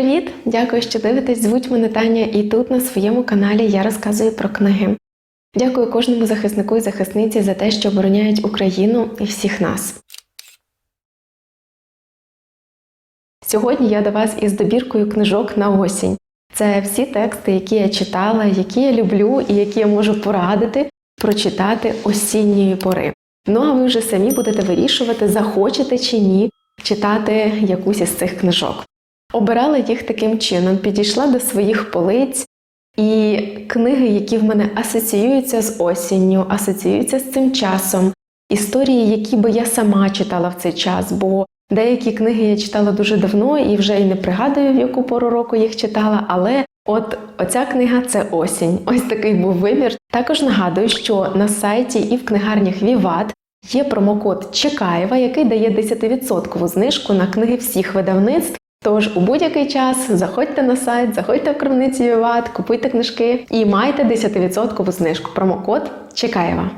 привіт! Дякую, що дивитесь. Звуть мене Таня, і тут на своєму каналі я розказую про книги. Дякую кожному захиснику і захисниці за те, що обороняють Україну і всіх нас. Сьогодні я до вас із добіркою книжок на осінь. Це всі тексти, які я читала, які я люблю і які я можу порадити прочитати осінньої пори. Ну а ви вже самі будете вирішувати, захочете чи ні читати якусь із цих книжок. Обирала їх таким чином, підійшла до своїх полиць, і книги, які в мене асоціюються з осінню, асоціюються з цим часом, історії, які би я сама читала в цей час, бо деякі книги я читала дуже давно і вже й не пригадую, в яку пору року їх читала, але от оця книга це осінь. Ось такий був вибір. Також нагадую, що на сайті і в книгарнях Віват є промокод Чекаєва, який дає 10% знижку на книги всіх видавництв. Тож у будь-який час заходьте на сайт, заходьте в крамницю Віват, купуйте книжки і майте 10% знижку. Промокод Чекаєва.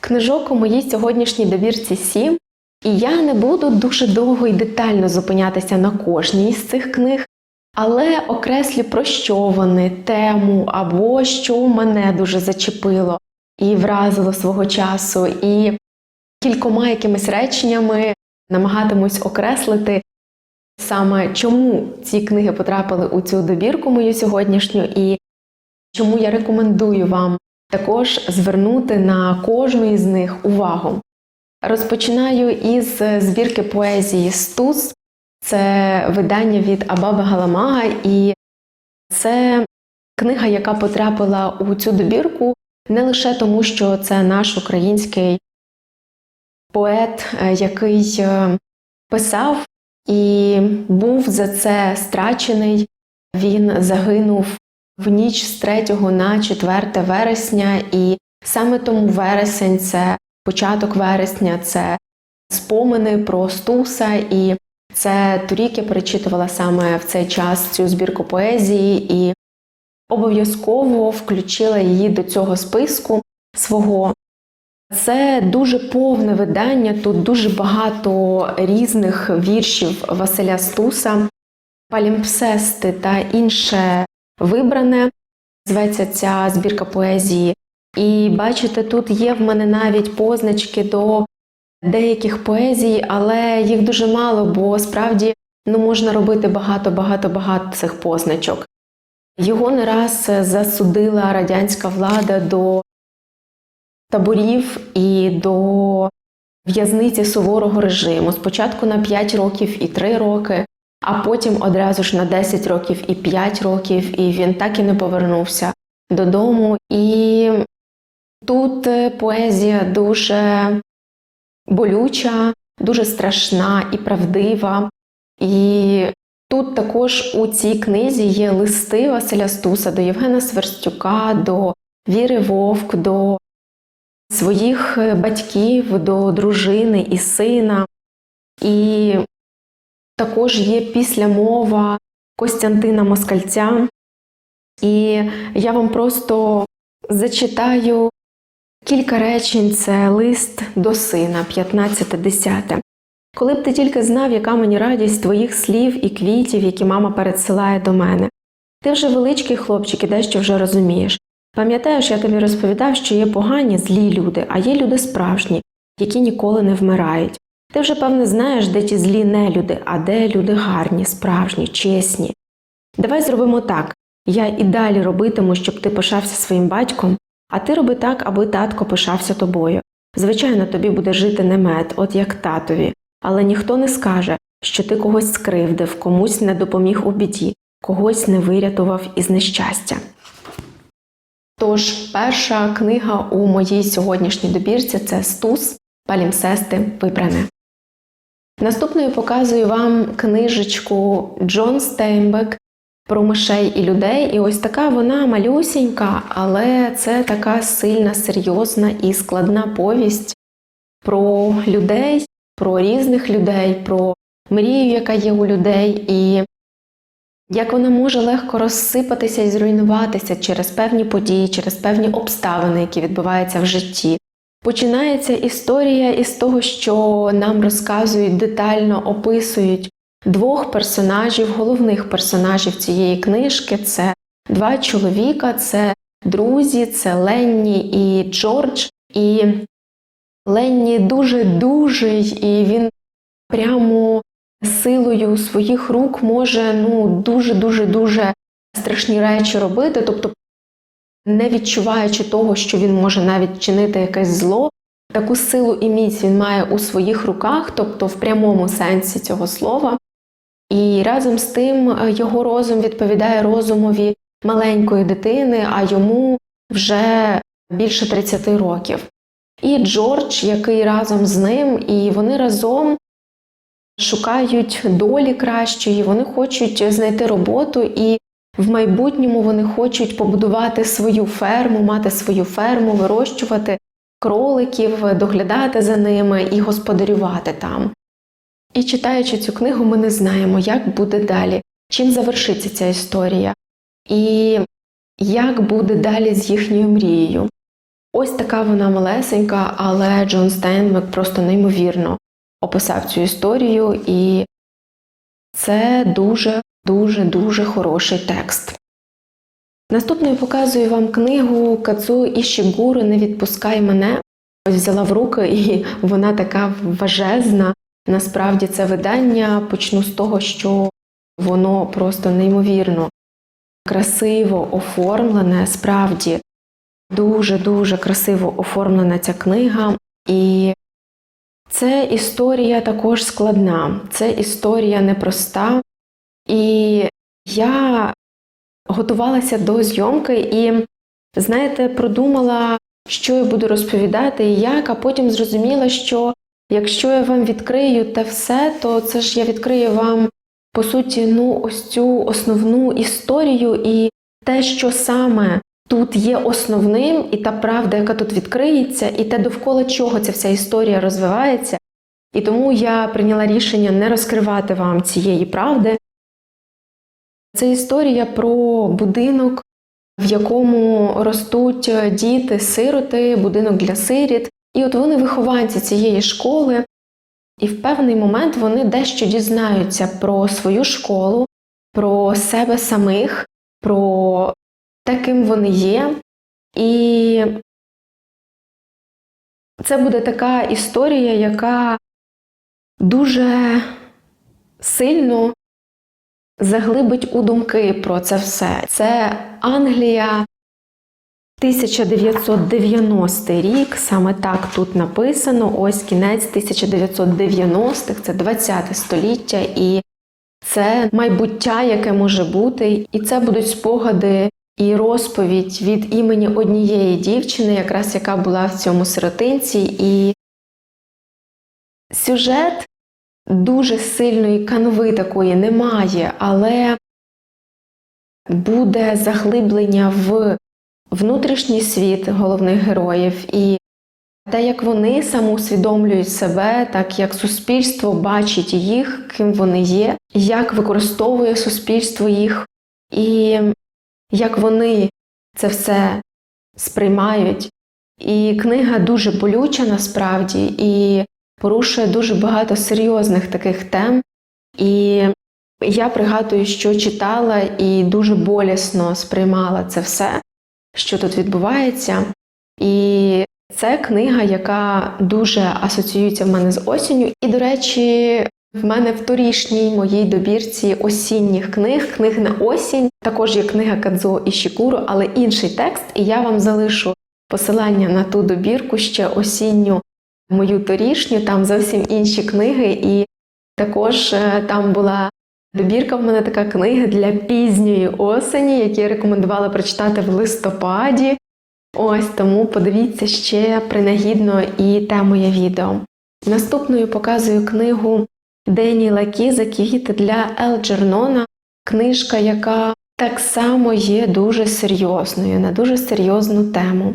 Книжок у моїй сьогоднішній добірці 7, і я не буду дуже довго і детально зупинятися на кожній з цих книг, але окреслю про що вони, тему або що мене дуже зачепило і вразило свого часу, і кількома якимись реченнями намагатимусь окреслити саме чому ці книги потрапили у цю добірку мою сьогоднішню, і чому я рекомендую вам також звернути на кожну із них увагу. Розпочинаю із збірки поезії Стус, це видання від Абаба Галамага, і це книга, яка потрапила у цю добірку не лише тому, що це наш український поет, який писав і був за це страчений. Він загинув в ніч з 3 на 4 вересня, і саме тому вересень це початок вересня, це спомини про Стуса, і це торік я перечитувала саме в цей час цю збірку поезії і обов'язково включила її до цього списку свого. Це дуже повне видання, тут дуже багато різних віршів Василя Стуса, палімпсести та інше вибране. Зветься ця збірка поезії. І бачите, тут є в мене навіть позначки до деяких поезій, але їх дуже мало, бо справді ну, можна робити багато-багато-багато цих позначок. Його не раз засудила радянська влада до таборів і до в'язниці суворого режиму. Спочатку на 5 років і 3 роки, а потім одразу ж на 10 років і 5 років, і він так і не повернувся додому. І тут поезія дуже болюча, дуже страшна і правдива. І тут також у цій книзі є листи Василя Стуса до Євгена Сверстюка, до Віри Вовк, до своїх батьків, до дружини і сина. І також є післямова Костянтина Москальця. І я вам просто зачитаю кілька речень це лист до сина, 15-10. Коли б ти тільки знав, яка мені радість твоїх слів і квітів, які мама передсилає до мене. Ти вже величкий хлопчик і дещо вже розумієш. Пам'ятаєш, я тобі розповідав, що є погані, злі люди, а є люди справжні, які ніколи не вмирають. Ти вже, певне, знаєш, де ті злі нелюди, а де люди гарні, справжні, чесні. Давай зробимо так я і далі робитиму, щоб ти пишався своїм батьком, а ти роби так, аби татко пишався тобою. Звичайно, тобі буде жити не мед, от як татові, але ніхто не скаже, що ти когось скривдив, комусь не допоміг у біді, когось не вирятував із нещастя. Тож, перша книга у моїй сьогоднішній добірці це Стус Палімсести Вибране. Наступною показую вам книжечку Джон Стейнбек про мишей і людей. І ось така вона малюсінька, але це така сильна, серйозна і складна повість про людей, про різних людей, про мрію, яка є у людей, і як вона може легко розсипатися і зруйнуватися через певні події, через певні обставини, які відбуваються в житті. Починається історія із того, що нам розказують детально описують двох персонажів, головних персонажів цієї книжки. Це два чоловіка, це друзі, це Ленні і Джордж. І Ленні дуже дужий, і він прямо силою своїх рук може ну дуже дуже дуже страшні речі робити, тобто не відчуваючи того, що він може навіть чинити якесь зло, таку силу і міць він має у своїх руках, тобто в прямому сенсі цього слова. І разом з тим е, його розум відповідає розумові маленької дитини, а йому вже більше 30 років. І Джордж, який разом з ним, і вони разом шукають долі кращої, вони хочуть знайти роботу, і в майбутньому вони хочуть побудувати свою ферму, мати свою ферму, вирощувати кроликів, доглядати за ними і господарювати там. І читаючи цю книгу, ми не знаємо, як буде далі, чим завершиться ця історія, і як буде далі з їхньою мрією. Ось така вона малесенька, але Джон Стейнбек просто неймовірно описав цю історію, і це дуже, дуже, дуже хороший текст. Наступною показую вам книгу Кацу Ішігуру Не відпускай мене. Ось взяла в руки, і вона така важезна. Насправді це видання почну з того, що воно просто неймовірно красиво оформлене, справді дуже-дуже красиво оформлена ця книга. І це історія також складна, це історія непроста. І я готувалася до зйомки і, знаєте, продумала, що я буду розповідати і як, а потім зрозуміла, що якщо я вам відкрию те все, то це ж я відкрию вам, по суті, ну, ось цю основну історію і те, що саме тут є основним, і та правда, яка тут відкриється, і те, довкола чого ця вся історія розвивається. І тому я прийняла рішення не розкривати вам цієї правди. Це історія про будинок, в якому ростуть діти, сироти, будинок для сиріт. І от вони вихованці цієї школи, і в певний момент вони дещо дізнаються про свою школу, про себе самих, про те, ким вони є. І це буде така історія, яка дуже сильно заглибить у думки про це все. Це Англія 1990 рік, саме так тут написано. Ось кінець 1990-х, це 20 століття, і це майбуття, яке може бути, і це будуть спогади і розповідь від імені однієї дівчини, якраз яка була в цьому сиротинці, і сюжет дуже сильної канви такої немає, але буде заглиблення в внутрішній світ головних героїв і те, як вони самоусвідомлюють себе, так як суспільство бачить їх, ким вони є, як використовує суспільство їх, і як вони це все сприймають. І книга дуже болюча насправді і порушує дуже багато серйозних таких тем. І я пригадую, що читала і дуже болісно сприймала це все, що тут відбувається. І це книга, яка дуже асоціюється в мене з осінню. І, до речі, в мене в торішній моїй добірці осінніх книг, книг на осінь, також є книга Кадзо і Шікуру, але інший текст, і я вам залишу посилання на ту добірку ще осінню мою торішню, там зовсім інші книги, і також е, там була добірка в мене така книга для пізньої осені, які я рекомендувала прочитати в листопаді. Ось тому подивіться ще принагідно і те моє відео. Наступною показую книгу Деніла Кіза «Квіти для Елджернона, книжка, яка так само є дуже серйозною, на дуже серйозну тему.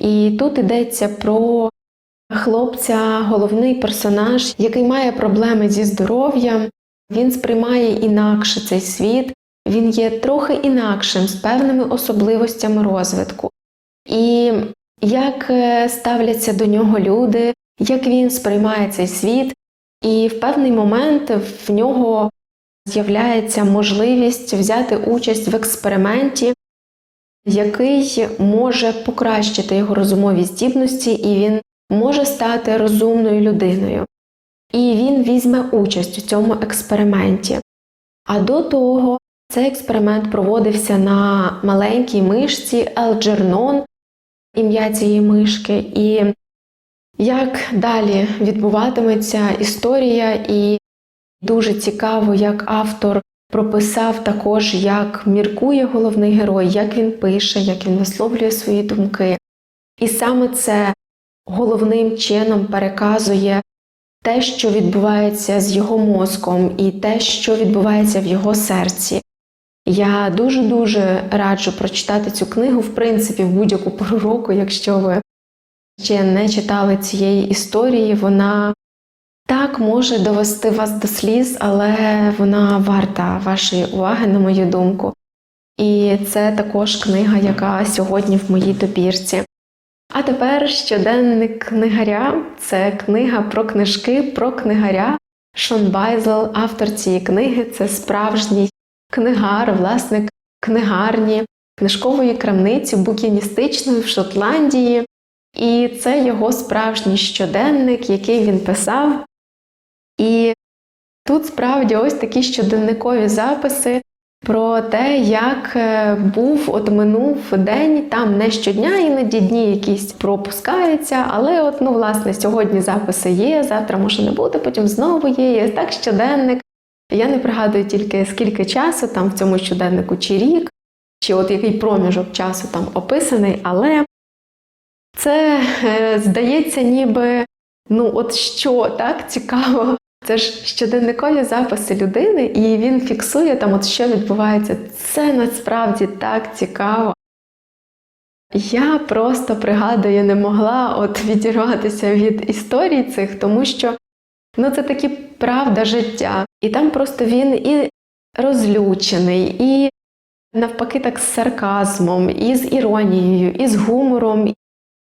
І тут йдеться про хлопця головний персонаж, який має проблеми зі здоров'ям. Він сприймає інакше цей світ, він є трохи інакшим з певними особливостями розвитку. І як е, ставляться до нього люди, як він сприймає цей світ, і в певний момент в нього з'являється можливість взяти участь в експерименті, який може покращити його розумові здібності, і він може стати розумною людиною. І він візьме участь у цьому експерименті. А до того цей експеримент проводився на маленькій мишці Елджернон, ім'я цієї мишки, і як далі відбуватиметься історія, і дуже цікаво, як автор прописав також, як міркує головний герой, як він пише, як він висловлює свої думки. І саме це головним чином переказує те, що відбувається з його мозком, і те, що відбувається в його серці. Я дуже-дуже раджу прочитати цю книгу, в принципі, в будь-яку пору року, якщо ви ще не читали цієї історії, вона так може довести вас до сліз, але вона варта вашої уваги, на мою думку. І це також книга, яка сьогодні в моїй добірці. А тепер щоденник книгаря це книга про книжки, про книгаря. Шон Байзел, автор цієї книги, це справжній книгар, власник книгарні, книжкової крамниці букіністичної в Шотландії. І це його справжній щоденник, який він писав. І тут справді ось такі щоденникові записи про те, як е, був от минув день, там не щодня, іноді дні якісь пропускаються, але от, ну, власне, сьогодні записи є, завтра може не бути, потім знову є. Ось так щоденник. Я не пригадую тільки скільки часу там в цьому щоденнику, чи рік, чи от який проміжок часу там описаний, але це е, здається, ніби ну от що так цікаво. Це ж щоденникові записи людини, і він фіксує там, от що відбувається. Це насправді так цікаво. Я просто пригадую, не могла от відірватися від історій цих, тому що ну, це таки правда життя. І там просто він і розлючений, і навпаки, так з сарказмом, і з іронією, і з гумором,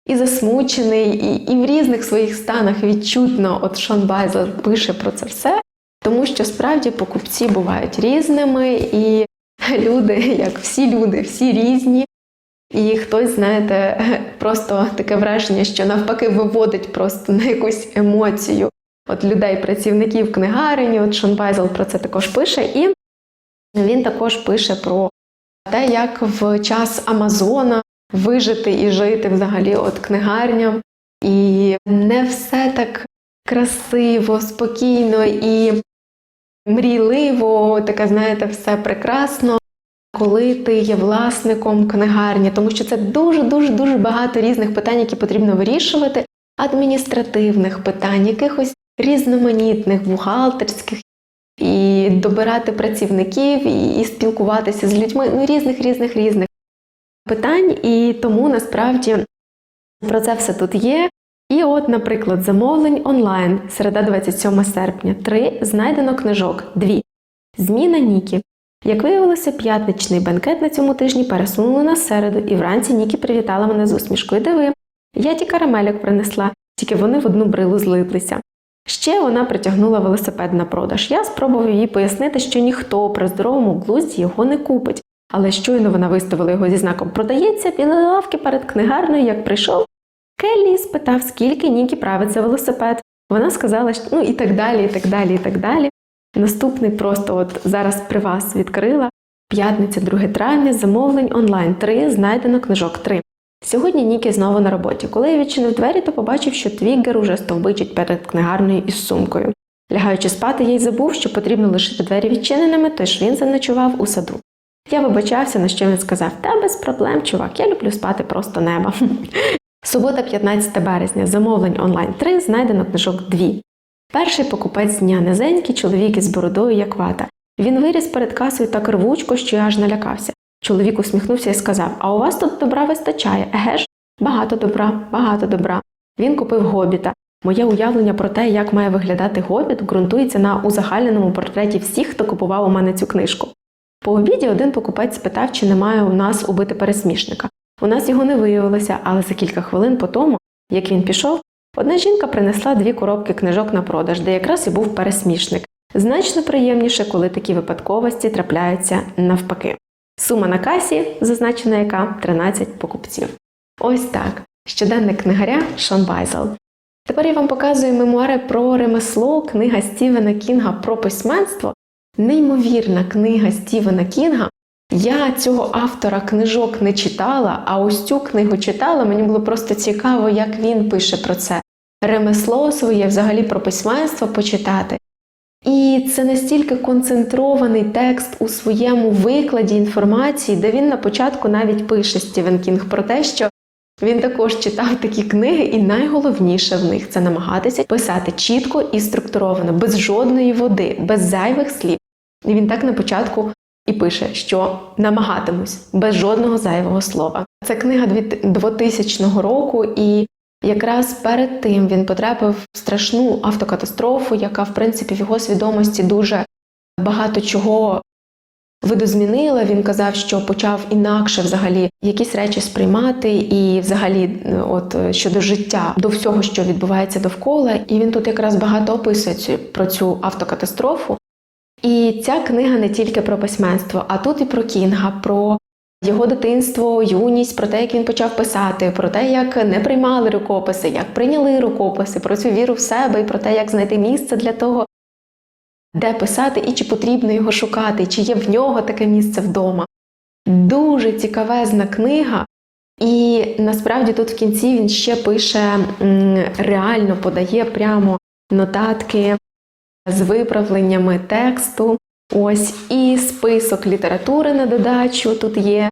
і засмучений, і, і в різних своїх станах відчутно от Шон Байзел пише про це все, тому що справді покупці бувають різними, і люди, як всі люди, всі різні. І хтось, знаєте, просто таке враження, що навпаки виводить просто на якусь емоцію от людей, працівників книгарені. От Шон Байзел про це також пише, і він також пише про те, як в час Амазона вижити і жити взагалі от книгарням. І не все так красиво, спокійно і мрійливо, таке, знаєте, все прекрасно, коли ти є власником книгарні, тому що це дуже-дуже дуже багато різних питань, які потрібно вирішувати, адміністративних питань, якихось різноманітних, бухгалтерських, і добирати працівників, і, і спілкуватися з людьми, ну різних, різних, різних питань, і тому насправді про це все тут є. І от, наприклад, замовлень онлайн, середа 27 серпня, 3 знайдено книжок, 2. Зміна Нікі. Як виявилося, п'ятничний бенкет на цьому тижні пересунули на середу, і вранці Нікі привітала мене з усмішкою. Диви, я ті карамельок принесла, тільки вони в одну брилу злиплися. Ще вона притягнула велосипед на продаж. Я спробував їй пояснити, що ніхто при здоровому глузді його не купить. Але щойно вона виставила його зі знаком продається біля лавки перед книгарнею, як прийшов. Келлі спитав, скільки Нікі править за велосипед. Вона сказала, що ну і так далі, і так далі, і так далі. Наступний просто от зараз при вас відкрила. П'ятниця, 2 травня, замовлень онлайн 3, знайдено книжок 3. Сьогодні Нікі знову на роботі. Коли я відчинив двері, то побачив, що Твіггер уже стовбичить перед книгарнею із сумкою. Лягаючи спати, я й забув, що потрібно лишити двері відчиненими, тож він заночував у саду. Я вибачався, на що він сказав: Та без проблем, чувак, я люблю спати просто неба. Субота, 15 березня, замовлень онлайн 3, знайдено книжок 2. Перший покупець дня низенький чоловік із бородою, як вата. Він виріс перед касою так рвучко, що я аж налякався. Чоловік усміхнувся і сказав: А у вас тут добра вистачає, еге ж? Багато добра, багато добра. Він купив гобіта. Моє уявлення про те, як має виглядати гобіт, ґрунтується на узагальненому портреті всіх, хто купував у мене цю книжку. По обіді один покупець спитав, чи немає у нас убити пересмішника. У нас його не виявилося, але за кілька хвилин по тому, як він пішов, одна жінка принесла дві коробки книжок на продаж, де якраз і був пересмішник. Значно приємніше, коли такі випадковості трапляються навпаки. Сума на касі, зазначена яка 13 покупців. Ось так. Щоденник книгаря Шон Байзел. Тепер я вам показую мемуари про ремесло, книга Стівена Кінга про письменство. Неймовірна книга Стівена Кінга. Я цього автора книжок не читала, а ось цю книгу читала. Мені було просто цікаво, як він пише про це. Ремесло своє, взагалі про письменство почитати. І це настільки концентрований текст у своєму викладі інформації, де він на початку навіть пише Стівен Кінг про те, що він також читав такі книги, і найголовніше в них це намагатися писати чітко і структуровано, без жодної води, без зайвих слів. І він так на початку і пише, що намагатимусь без жодного зайвого слова. Це книга 2000 року, і якраз перед тим він потрапив в страшну автокатастрофу, яка, в принципі, в його свідомості дуже багато чого видозмінила. Він казав, що почав інакше взагалі якісь речі сприймати, і взагалі, от щодо життя, до всього, що відбувається довкола. І він тут якраз багато описує про цю автокатастрофу. І ця книга не тільки про письменство, а тут і про Кінга, про його дитинство, юність, про те, як він почав писати, про те, як не приймали рукописи, як прийняли рукописи, про цю віру в себе і про те, як знайти місце для того, де писати і чи потрібно його шукати, чи є в нього таке місце вдома. Дуже цікавезна книга, і насправді тут в кінці він ще пише реально подає прямо нотатки з виправленнями тексту. Ось і список літератури на додачу тут є,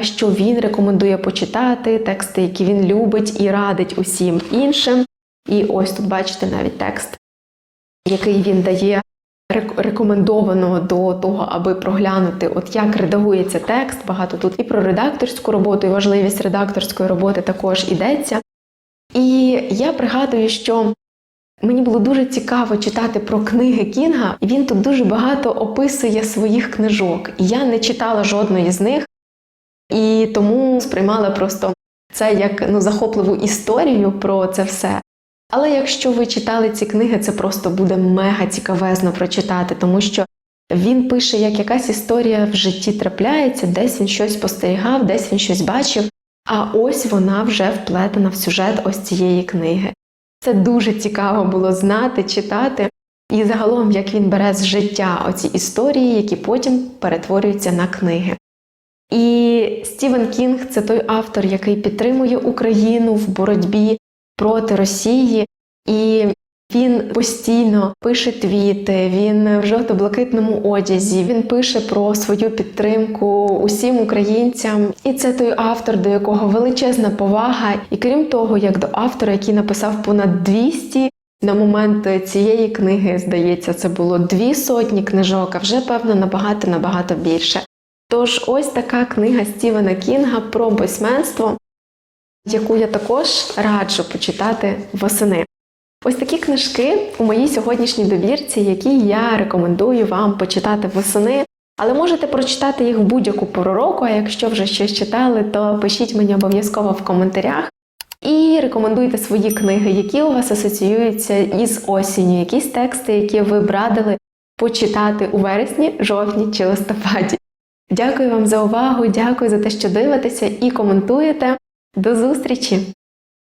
що він рекомендує почитати, тексти, які він любить і радить усім іншим. І ось тут бачите навіть текст, який він дає рекомендовано до того, аби проглянути, от як редагується текст. Багато тут і про редакторську роботу, і важливість редакторської роботи також йдеться. І я пригадую, що Мені було дуже цікаво читати про книги Кінга, він тут дуже багато описує своїх книжок. І я не читала жодної з них, і тому сприймала просто це як ну, захопливу історію про це все. Але якщо ви читали ці книги, це просто буде мега цікавезно прочитати, тому що він пише, як якась історія в житті трапляється, десь він щось спостерігав, десь він щось бачив, а ось вона вже вплетена в сюжет ось цієї книги. Це дуже цікаво було знати, читати, і загалом, як він бере з життя оці історії, які потім перетворюються на книги. І Стівен Кінг це той автор, який підтримує Україну в боротьбі проти Росії, і він постійно пише твіти, він в жовто-блакитному одязі, він пише про свою підтримку усім українцям. І це той автор, до якого величезна повага. І крім того, як до автора, який написав понад 200, на момент цієї книги, здається, це було дві сотні книжок, а вже, певно, набагато-набагато більше. Тож ось така книга Стівена Кінга про письменство, яку я також раджу почитати восени. Ось такі книжки у моїй сьогоднішній добірці, які я рекомендую вам почитати восени. Але можете прочитати їх в будь-яку пору року, а якщо вже щось читали, то пишіть мені обов'язково в коментарях. І рекомендуйте свої книги, які у вас асоціюються із осінню, якісь тексти, які ви б радили почитати у вересні, жовтні чи листопаді. Дякую вам за увагу, дякую за те, що дивитеся і коментуєте. До зустрічі!